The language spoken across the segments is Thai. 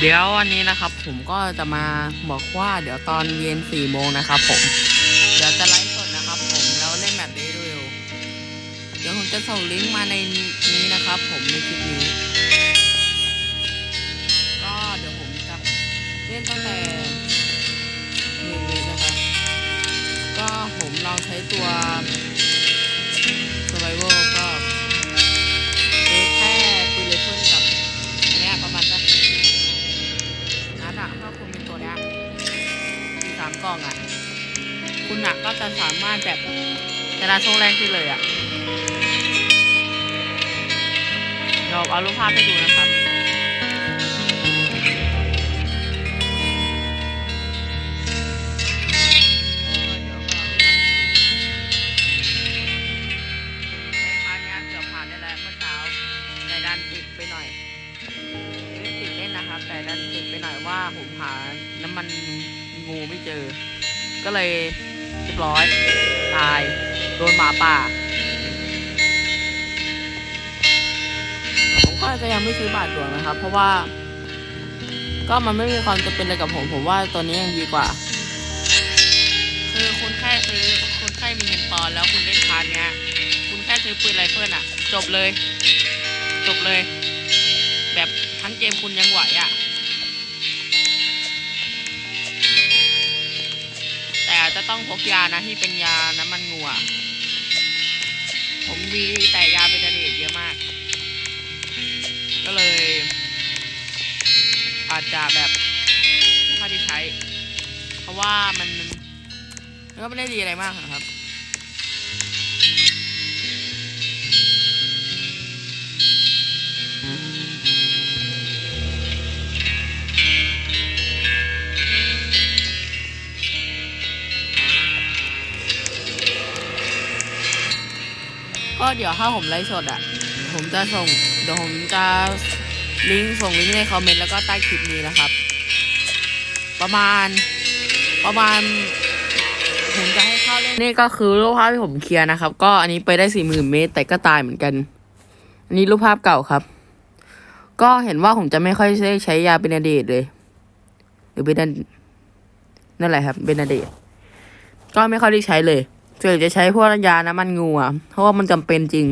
เดี๋ยววันนี้นะครับผมก็จะมาบอกว่าเดี๋ยวตอนเย็นสี่โมงนะครับผม เดี๋ยวจะไลฟ์สดนะครับผมแล้วเล่นแบบเดย์ดูเดี๋ยวผมจะส่งลิงก์มาในนี้นะครับผมในคลิปนี้ ก็เดี๋ยวผมจะเล่นตั้งแต่หนึ่งเลยนะครับ ก็ผมลองใช้ตัว องอะคุณอะก็จะสามารถแบบชนะช่วงแรกได้เลยอะเดี๋ยวเอารูปภาพให้ดูนะครับในครั้งนี้เกือบผ่านได้แล้วเมื่อเช้าแต่ดันติดไปหน่อยติดเล่นนะครับแต่ดันติดไปหน่อยว่าผมหาน้ำมัน งูไม่เจอ ก็เลยเรียบร้อย ตาย โดนหมาป่า ผมก็จะยังไม่ซื้อบาทหลวงนะครับ เพราะว่า ก็มันไม่มีความจำเป็นอะไรกับผม ผมว่าตัวนี้ยังดีกว่า คือคุณแค่ซื้อคุณแค่มีเงินปอนด์แล้วคุณเล่นพาร์ทเนี้ย คุณแค่ซื้อปืนไรเฟิลอะจบเลย จบเลย แบบทั้งเกมคุณยังไหวอะ ต้องพกยานะที่เป็นยาน้ำมันงัว ผมมีแต่ยาเป็นเดดเยอะมาก ก็เลย อาจจะแบบไม่ค่อยได้ใช้ เพราะว่ามันมันก็ไม่ได้ดีอะไรมากนะครับ ก็เดี๋ยวถ้าผมไลฟ์สดอะ ผมจะส่ง เดี๋ยวผมจะลิงก์ส่งลิงก์ในคอมเมนต์แล้วก็ใต้คลิปนี้นะครับ ประมาณประมาณผมจะให้เข้าเล่นนี่ก็คือรูปภาพที่ผมเคลียร์นะครับ ก็อันนี้ไปได้สี่หมื่นเมตร แต่ก็ตายเหมือนกัน อันนี้รูปภาพเก่าครับ ก็เห็นว่าผมจะไม่ค่อยได้ใช้ยาเบนเดตเลย หรือเบนนั่นแหละครับเบนเดตก็ไม่ค่อยได้ใช้เลย ส่วนใหญ่จะใช้พวกยาน้ำมันงูอะเพราะว่ามันจำเป็นจริง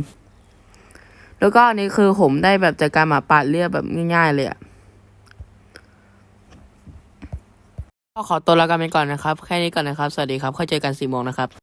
แล้วก็อันนี้คือผมได้แบบจากการหมาป่าเรียบแบบง่ายๆเลยอะก็ขอตัวลากันไปก่อนนะครับ แค่นี้ก่อนนะครับ สวัสดีครับค่อยเจอกันสี่โมงนะครับ